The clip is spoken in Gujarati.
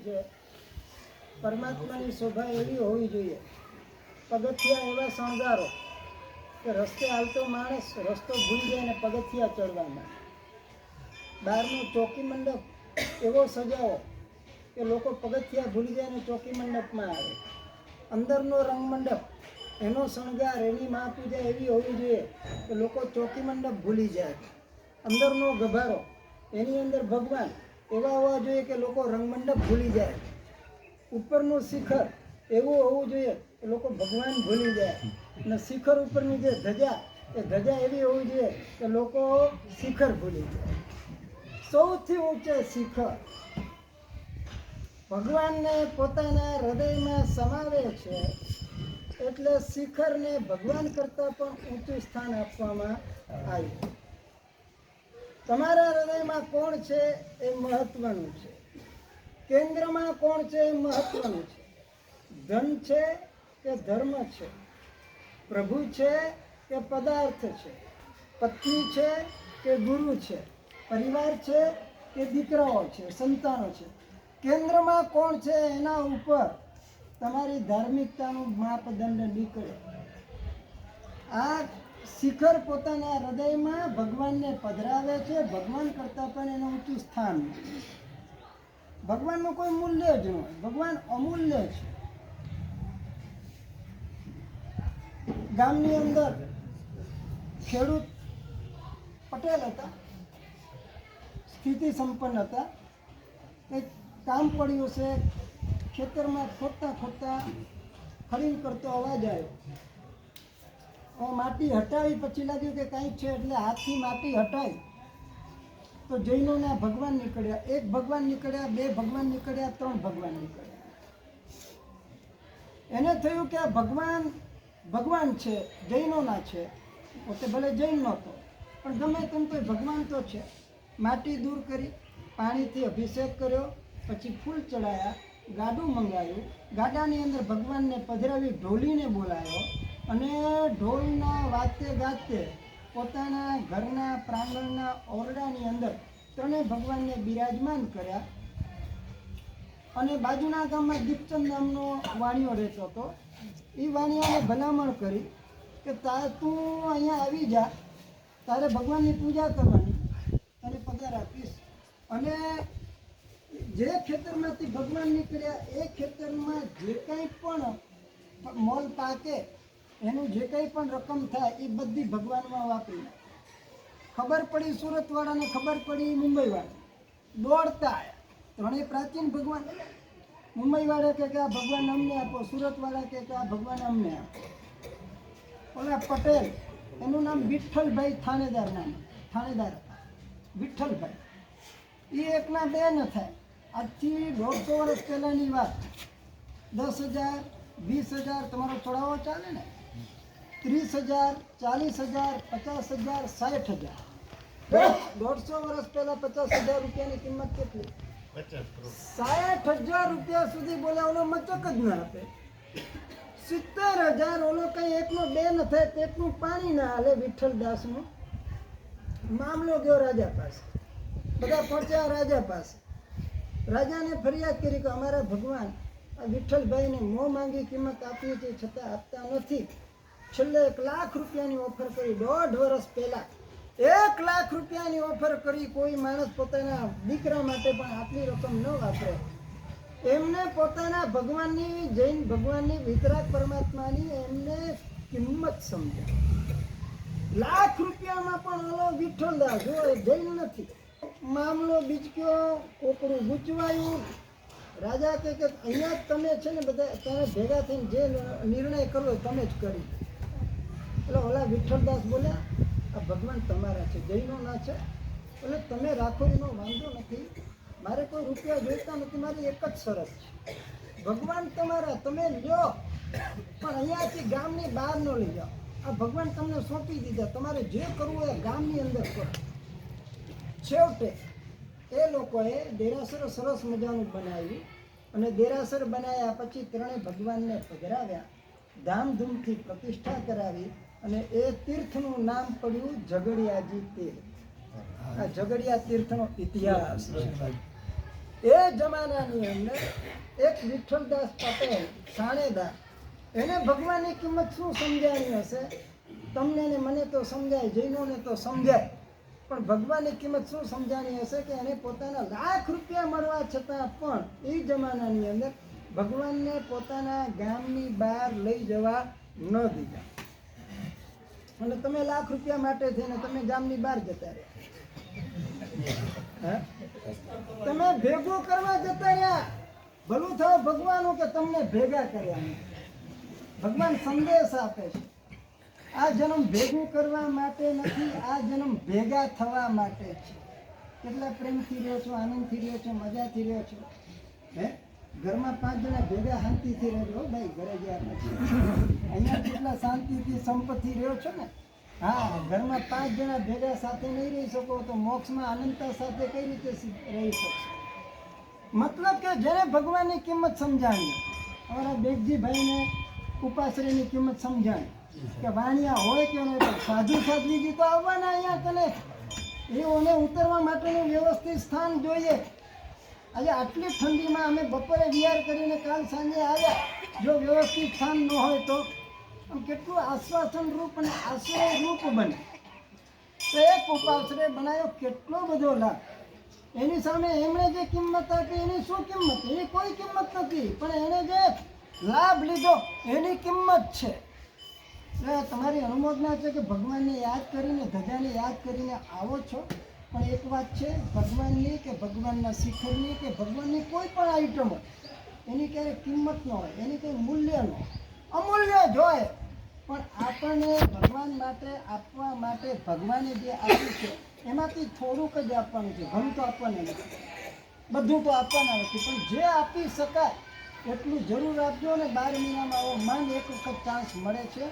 છે. પરમાત્માની શોભા એવી હોવી જોઈએ. પગથિયા એવા શણગારો કે રસ્તે આવતો માણસ રસ્તો ભૂલી જાય ને પગથિયા ચડવામાં. બહારનું ચોકી મંડપ એવો સજાવો કે લોકો પગથિયા ભૂલી જાય ને ચોકી મંડપમાં આવે. અંદરનો રંગ મંડપ એનો શણગાર એની મા પૂજા એવી હોવી જોઈએ કે લોકો ચોકી મંડપ ભૂલી જાય. અંદરનો ગભારો એની અંદર ભગવાન એવા હોવા જોઈએ કે લોકો રંગમંડપ ભૂલી જાય. ઉપરનું શિખર એવું હોવું જોઈએ કે લોકો ભગવાન ભૂલી જાય. અને શિખર ઉપરની જે ધજા, એ ધજા એવી હોવી જોઈએ કે લોકો શિખર ભૂલી જાય. સૌથી ઊંચે શિખર ભગવાનને પોતાના હૃદયમાં સમાવે છે એટલે શિખરને ભગવાન કરતાં પણ ઊંચું સ્થાન આપવામાં આવ્યું તમારા હૃદયમાં કોણ છે એ મહત્વનું છે? કેન્દ્રમાં કોણ છે એ મહત્વનું છે? ધન છે કે ધર્મ છે? પ્રભુ છે કે પદાર્થ છે? પત્ની છે કે ગુરુ છે? પરિવાર છે કે દીકરાઓ છે? સંતાનો છે? કેન્દ્રમાં કોણ છે એના ઉપર તમારી ધાર્મિકતાનું માપદંડ નીકળે. આ શિખર પોતાના હૃદયમાં ભગવાનને પધરાવે છે. ભગવાન કરતાં પણ એનું ઊંચું સ્થાન ભગવાનનું કોઈ મૂલ્ય જ નહીં ભગવાન અમૂલ્ય છે. ગામની અંદર ખેડૂત પટેલ હતા. સ્થિતિ સંપન્ન હતા. કંઈક કામ પડ્યું છે. ખેતરમાં ખોદતા ખોદતા ખરીદ કરતો અવાજ આવ્યો. માટી હટાવી, પછી લાગ્યું કે કંઈક છે એટલે હાથથી માટી હટાવી તો જૈનોના ભગવાન નીકળ્યા. એક ભગવાન નીકળ્યા, બે ભગવાન નીકળ્યા, ત્રણ ભગવાન નીકળ્યા. એને થયું કે આ ભગવાન ભગવાન છે જૈનોના છે. પોતે ભલે જૈન નહોતો, પણ ગમે તેમ કોઈ ભગવાન તો છે. માટી દૂર કરી, પાણીથી અભિષેક કર્યો, પછી ફૂલ ચડાયા, ગાડું મંગાવ્યું ગાડાની અંદર ભગવાનને પધરાવી ઢોલીને બોલાયો. અને ઢોલના વાતે ગાતે પોતાના ઘરના પ્રાંગણના ઓરડાની અંદર ત્રણેય ભગવાનને બિરાજમાન કર્યા. અને બાજુના ગામમાં દીપચંદ નામનો વાણિયો રહેતો હતો. એ વાણિયાને ભલામણ કરી કે તા, તું અહીંયા આવી જા, તારે ભગવાનની પૂજા કરવાની, તને પગાર આપીશ. અને જે ખેતરમાંથી ભગવાન નીકળ્યા, એ ખેતરમાં જે કંઈ પણ મોલ પાકે એનું જે કંઈ પણ રકમ થાય એ બધી ભગવાનમાં વાપરી. ખબર પડી સુરતવાળાને, ખબર પડી મુંબઈવાળા દોડતા ત્રણેય પ્રાચીન ભગવાન. મુંબઈવાળા કે આ ભગવાન અમને આપો, સુરતવાળા કે આ ભગવાન અમને આપો. ઓલા પટેલ, એનું નામ વિઠ્ઠલભાઈ થાણેદાર નામ, થાણેદાર વિઠ્ઠલભાઈ. એ એકના બે ન થાય. આજથી દોઢસો વર્ષ પહેલાંની વાત. દસ હજાર, વીસ હજાર, તમારો ચડાવો ચાલે ને? ત્રીસ હજાર, ચાલીસ હજાર, પચાસ હજાર, સાઠ હજાર. દોઢસો વર્ષ પહેલા પચાસ હજાર રૂપિયાની કિંમત કેટલી? સાઠ હજાર રૂપિયા સુધી બોલે ઓલો મચક જ ના આપે. સિત્તેર હજાર ઓલો કઈ એકનો બે ન થાય તેટલું પાણી ના હાલે નું મામલો ગયો રાજા પાસે. બધા પહોંચ્યા રાજા પાસે. રાજાને ફરિયાદ કરી કે અમારા ભગવાન આ વિઠ્ઠલભાઈને મોં માંગી કિંમત આપીએ છીએ છતાં આપતા નથી. છેલ્લે એક લાખ રૂપિયાની ઓફર કરી. દોઢ વર્ષ પહેલા. એક લાખ રૂપિયાની ઓફર કરી. કોઈ માણસ પોતાના દીકરા માટે પણ આટલી રકમ ન વાપરે. એમને પોતાના ભગવાનની, જૈન ભગવાનની, વિતરાગ પરમાત્માની એમને કિંમત સમજે. લાખ રૂપિયામાં પણ ઓલો વિઠ્ઠલદાસ, જો જૈન નથી. મામલો બીજક્યો, કોકડું ગૂંચવાયું. રાજા કે અહીંયા તમે છે ને બધા તમે ભેગા થઈને જે નિર્ણય કરવો તમે જ કરી. એટલે ઓલા વિઠ્ઠલદાસ બોલ્યા, આ ભગવાન તમારા છે જૈનોના છે. એટલે તમે રાખો એનો વાંધો નથી. મારે કોઈ રૂપિયા જોઈતા નથી, મારી એક જ શરત છે. ભગવાન તમારા, તમે લ્યો. પણ અહીંયાથી ગામની બહાર ન લઈ જાઓ. આ ભગવાન તમને સોંપી દીધા. તમારે જે કરવું એ ગામની અંદર કરો. છેવટે એ લોકોએ દેરાસર સરસ મજાનું બનાવ્યું અને દેરાસર બનાવ્યા પછી ત્રણે ભગવાનને પધરાવ્યા. ધામધૂમથી પ્રતિષ્ઠા કરાવી. અને એ તીર્થનું નામ પડ્યું ઝઘડિયાજી તીર્થ. આ ઝઘડિયા તીર્થનો ઇતિહાસ એ જમાનાની અંદર એક વિઠ્ઠલદાસ પટેલ સાણેદા એને ભગવાનની કિંમત શું સમજાણી હશે? તમને ને મને તો સમજાય, જૈનોને તો સમજાય. પણ ભગવાનની કિંમત શું સમજાણી હશે કે એને પોતાના લાખ રૂપિયા મળવા છતાં પણ એ જમાનાની અંદર ભગવાનને પોતાના ગામની બહાર લઈ જવા ન દીધા. અને તમે લાખ રૂપિયા માટે થઈને તમે ગામની બહાર જતા રહ્યા? તમે ભેગું કરવા જતા રહ્યા. ભલું થયો ભગવાન કે તમને ભેગા કર્યા ભગવાન સંદેશ આપે છે. આ જન્મ ભેગું કરવા માટે નથી, આ જન્મ ભેગા થવા માટે છે. કેટલા પ્રેમથી રહ્યો છો, આનંદથી રહ્યો છો, મજાથી રહ્યો છો? હે? ઘરમાં પાંચ જણા ભેગા શાંતિથી રહેજો ભાઈ, ઘરે ગયા પછી. અહીંયા કેટલા શાંતિથી સંપત્તિ રહ્યો છો ને? હા, ઘરમાં પાંચ જણા ભેગા સાથે નહીં રહી શકો તો મોક્ષમાં આનંદતા સાથે કઈ રીતે રહી શકશો? મતલબ કે જેને ભગવાનની કિંમત સમજાણી, અમારા બેગજીભાઈને ઉપાશ્રયની કિંમત સમજાણી કે વાણિયા હોય કે નહીં પણ સાધુ સાધ્વીજી તો આવવાના અહીંયા કને એઓને ઉતરવા માટેનું વ્યવસ્થિત સ્થાન જોઈએ. આજે આટલી ઠંડીમાં અમે બપોરે વિહાર કરીને કાલ સાંજે આવ્યા. જો વ્યવસ્થિત સ્થાન ન હોય તો આમ કેટલું આશ્વાસન રૂપ અને આશ્રય રૂપ બને. તો એક ઉપાશ્રય બનાવ્યો કેટલો બધો લાભ. એની સામે એમણે જે કિંમત આપી, એની શું કિંમત? એની કોઈ કિંમત નથી, પણ એણે જે લાભ લીધો, એની કિંમત છે. તમારી અનુમોદના છે કે ભગવાનને યાદ કરીને, ધજાને યાદ કરીને આવો છો? પણ એક વાત છે, ભગવાનની કે ભગવાનના શિખરની કે ભગવાનની કોઈ પણ આઈટમ એની ક્યારેય કિંમત ન હોય, એની કંઈ મૂલ્ય ન હોય. અમૂલ્ય જ હોય. પણ આપણને ભગવાન માટે, આપવા માટે ભગવાને જે આપ્યું છે, એમાંથી થોડુંક જ આપવાનું છે, ઘણું તો આપવાનું નથી. બધું તો આપવાના નથી, પણ જે આપી શકાય, એટલું જરૂર આપજો ને બાર મહિનામાં આવો માંડ એક વખત ચાન્સ મળે છે.